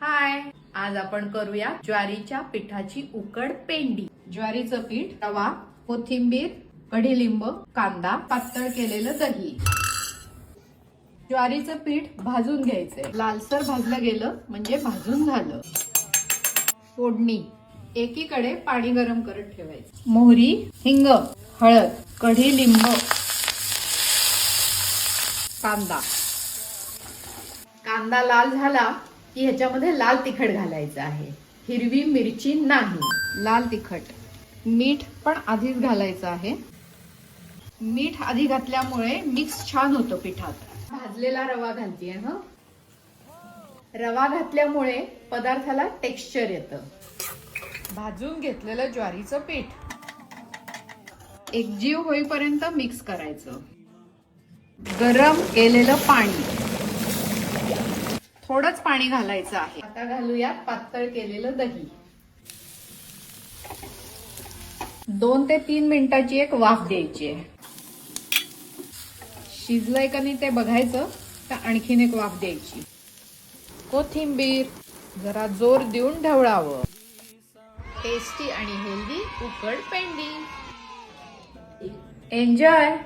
हाय आज आपण करूया ज्वारीच्या पिठाची उकड पेंडी. ज्वारीचं पीठ तवा कोथिंबीर कढीलिंब कांदा पातळ केलेलं दही. ज्वारीचं पीठ भाजून घ्यायचंय. लालसर भाजलं गेलं म्हणजे भाजून झालं. फोडणी. एकीकडे पाणी गरम करत ठेवायचं. मोहरी हिंग हळद कढीलिंब कांदा. कांदा लाल झाला की ह्याच्यामध्ये लाल तिखट घालायचं आहे. हिरवी मिरची नाही. लाल तिखट. मीठ पण आधीच घालायचं आहे. मीठ आधी घातल्यामुळे मिक्स छान होतं पिठात. भाजलेला रवा घालतीये ह? रवा घातल्यामुळे पदार्थाला टेक्स्चर येतं. भाजून घेतलेलं ज्वारीचं पीठ. एकजीव होईपर्यंत मिक्स करायचं. गरम केलेलं पाणी. थोडंच पाणी घालायचं आहे. आता घालूया पातळ केलेलं दही. दोन ते तीन मिनिटाची एक वाफ द्यायची आहे. शिजलंय का नाही ते बघायचं तर आणखीन एक वाफ द्यायची. कोथिंबीर जरा जोर देऊन ढवळावं. टेस्टी आणि हेल्दी उकड पेंडी. एन्जॉय